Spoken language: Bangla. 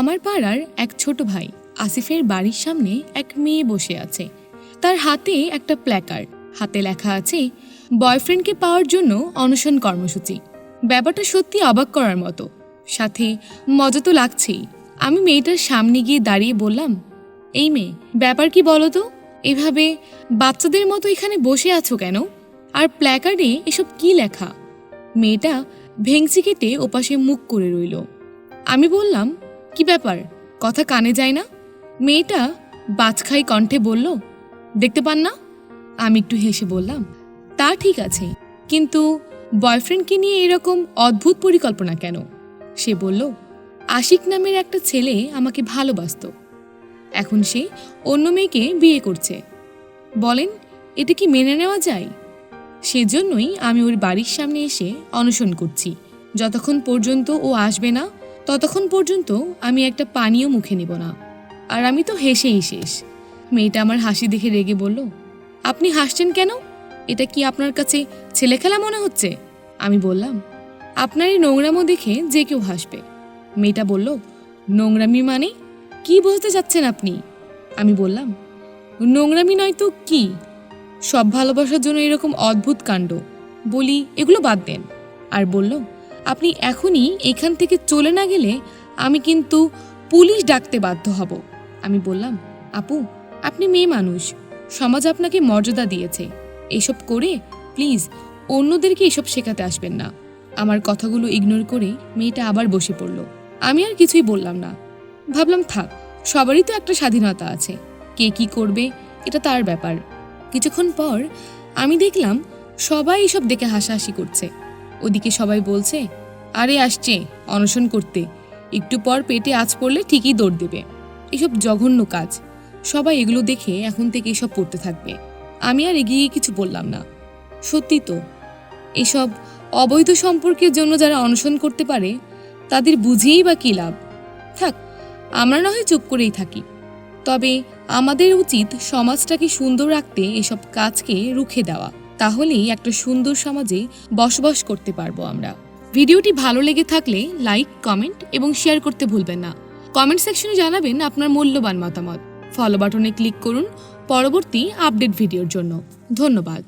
আমার পাড়ার এক ছোট ভাই আসিফের বাড়ির সামনে এক মেয়ে বসে আছে। তার হাতে একটা প্ল্যাকার্ড হাতে লেখা আছে বয়ফ্রেন্ডকে পাওয়ার জন্য অনশন কর্মসূচি। ব্যাপারটা সত্যি অবাক করার মতো। সাথে, মজা তো লাগছেই। আমি মেয়েটার সামনে গিয়ে দাঁড়িয়ে বললাম, এই মেয়ে, ব্যাপার কি বলো তো? এভাবে বাচ্চাদের মতো এখানে বসে আছো কেন? আর প্ল্যাকার্ডে এসব কি লেখা? মেয়েটা ভেংচি কেটে ওপাশে মুখ করে রইল। আমি বললাম কি ব্যাপার? কথা কানে যায় না? মেয়েটা বাজখাই কণ্ঠে বলল, দেখতে পান না? আমি একটু হেসে বললাম, তা ঠিক আছে, কিন্তু বয়ফ্রেন্ডকে নিয়ে এরকম অদ্ভুত পরিকল্পনা কেন? সে বলল, আশিক নামের একটা ছেলে আমাকে ভালোবাসতো। এখন সে অন্য মেয়েকে বিয়ে করছে। বলেন এটা কি মেনে নেওয়া যায়? সেজন্যই আমি ওর বাড়ির সামনে এসে অনশন করছি, যতক্ষণ পর্যন্ত ও আসবে না ততক্ষণ পর্যন্ত আমি একটা পানীয় মুখে নেব না। আর আমি তো হেসেই শেষ। মেয়েটা আমার হাসি দেখে রেগে বলল, আপনি হাসছেন কেন? এটা কি আপনার কাছে ছেলে খেলা মনে হচ্ছে? আমি বললাম, আপনার এই নোংরামো দেখে যে কেউ হাসবে। মেয়েটা বলল, নোংরামি মানে? কি বলতে চাচ্ছেন আপনি? আমি বললাম, নোংরামি নয় তো কি? সব ভালোবাসার জন্য এরকম অদ্ভুত কাণ্ড। বলি, এগুলো বাদ দেন। আর বলল আপনি এখনই এখান থেকে চলে না গেলে আমি কিন্তু পুলিশ ডাকতে বাধ্য হব। আমি বললাম, আপু, আপনি মেয়ে মানুষ। সমাজ আপনাকে মর্যাদা দিয়েছে। এসব করে প্লিজ অন্যদেরকে এসব শেখাতে আসবেন না। আমার কথাগুলো ইগনোর করে মেয়েটা আবার বসে পড়ল। আমি আর কিছুই বললাম না। ভাবলাম, থাক, সবারই তো একটা স্বাধীনতা আছে। কে কি করবে, এটা তার ব্যাপার। কিছুক্ষণ পর আমি দেখলাম, সবাই এসব দেখে হাসাহাসি করছে। ওদিকে সবাই বলছে, আরে আসছে, অনশন করতে। একটু পর পেটে আঁচ পড়লে ঠিকই দৌড় দেবে। এসব জঘন্য কাজ। সবাই এগুলো দেখে এখন থেকে এসব পড়তে থাকবে। আমি আর এগিয়ে কিছু বললাম না। সত্যি তো, এসব অবৈধ সম্পর্কের জন্য যারা অনশন করতে পারে, তাদের বুঝিয়েই বা কী লাভ? থাক, আমরা না হয় চুপ করেই থাকি। তবে আমাদের উচিত সমাজটাকে সুন্দর রাখতে এসব কাজকে রুখে দেওয়া। তাহলেই একটা সুন্দর সমাজে বসবাস করতে পারব আমরা। ভিডিওটি ভালো লেগে থাকলে লাইক, কমেন্ট এবং শেয়ার করতে ভুলবেন না। কমেন্ট সেকশনে জানাবেন আপনার মূল্যবান মতামত। ফলো বাটনে ক্লিক করুন। পরবর্তী আপডেট ভিডিওর জন্য। ধন্যবাদ।